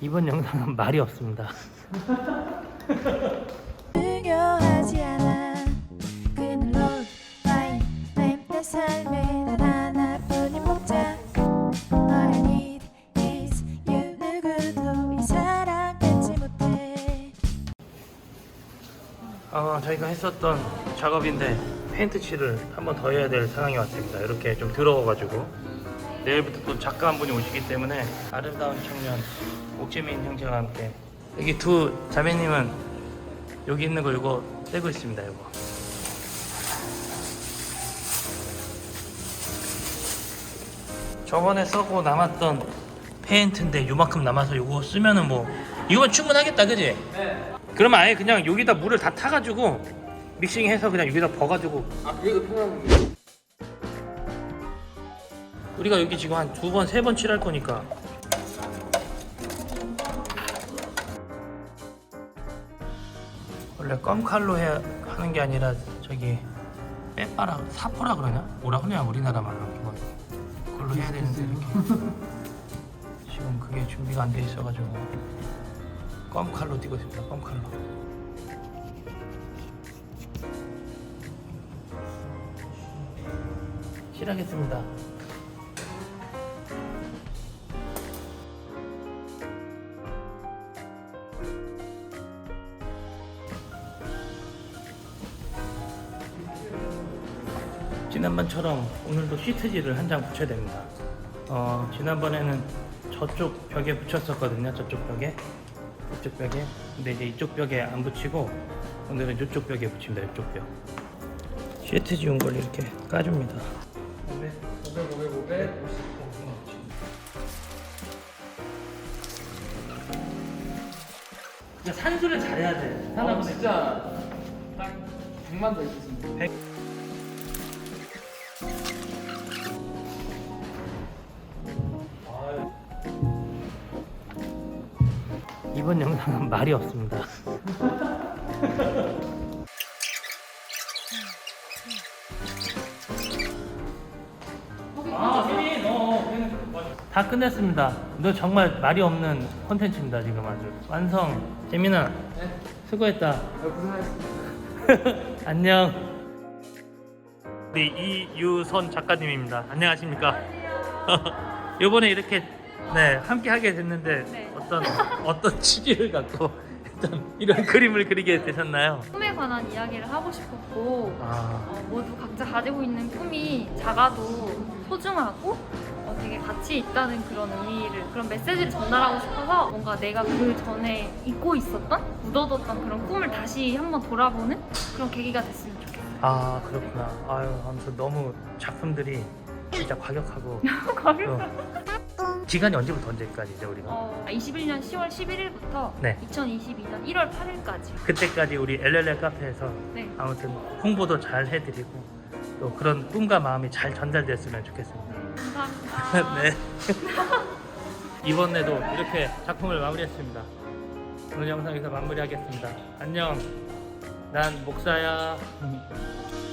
이번 영상은 말이 없습니다. 중요하지 않아. 그는 롤 라인 내 삶에 단 하나뿐인 목적 All I need is you. 누구도 이 사랑 끊지 못해. 어, 저희가 했었던 작업인데 페인트 칠을 한 번 더 해야 될 상황이 왔습니다. 이렇게 좀 더러워가지고 내일부터 또 작가 한 분이 오시기 때문에 아름다운 청년 옥재민 형제와 함께 여기 두 자매님은 여기 있는 거 이거 떼고 있습니다. 이거. 저번에 써고 남았던 페인트인데 요만큼 남아서 이거 쓰면은 뭐 이거면 충분하겠다, 그지? 그러면 아예 그냥 여기다 물을 다 타가지고 믹싱해서 그냥 여기다 버가지고 아 그게 더 편한 우리가 여기 지금 한 두 번, 세 번 칠할 거니까. 원래 껌칼로 해야 하는 게 아니라 저기 빼빠라 사포라 그러냐? 뭐라 그러냐 우리나라 말로 이거 그걸로 해야 되는데 이렇게. 지금 그게 준비가 안 돼 있어가지고. 껌칼로 뛰고 있습니다 껌칼로. 실하겠습니다 지난번처럼 오늘도 시트지를 한 장 붙여야 됩니다. 어, 지난번에는 저쪽 벽에 붙였었거든요. 저쪽 벽에. 이쪽 벽에. 근데 이제 이쪽 벽에 안 붙이고 오늘은 이쪽 벽에 붙입니다. 이쪽 벽. 시트지 온걸 이렇게 까줍니다. 500, 500, 500, 500, 50. 산수를 잘해야 돼. 사람 어, 아, 진짜 딱 100만 더 있었으면 100. 이번 영상은 말이 없습니다. 아, 혜민, 어, 다 끝냈습니다. 너 정말 말이 없는 콘텐츠입니다, 지금 아주. 완성. 재민아, 네. 수고했다. 아, 고생하셨습니다. 안녕. 우리 이유선 작가님입니다. 안녕하십니까? 이번에 이렇게 네 함께 하게 됐는데 네. 어떤 어떤 취지를 갖고 이런 그림을 그리게 되셨나요? 꿈에 관한 이야기를 하고 싶었고 아, 어, 모두 각자 가지고 있는 꿈이 작아도 소중하고 어, 되게 가치 있다는 그런 의미를 그런 메시지를 전달하고 싶어서 뭔가 내가 그 전에 잊고 있었던 묻어뒀던 그런 꿈을 다시 한번 돌아보는 그런 계기가 됐으면 좋겠어요. 아 그렇구나. 아유 아무튼 너무 작품들이 진짜 과격하고 또 기간이 언제부터 언제까지 이제 우리가 어, 21년 10월 11일부터 네. 2022년 1월 8일까지 그때까지 우리 LLL 카페에서 네. 아무튼 홍보도 잘 해드리고 또 그런 꿈과 마음이 잘 전달됐으면 좋겠습니다. 감사합니다. 네. 이번에도 이렇게 작품을 마무리했습니다. 오늘 영상 여기서 마무리하겠습니다. 안녕. 난 목사야.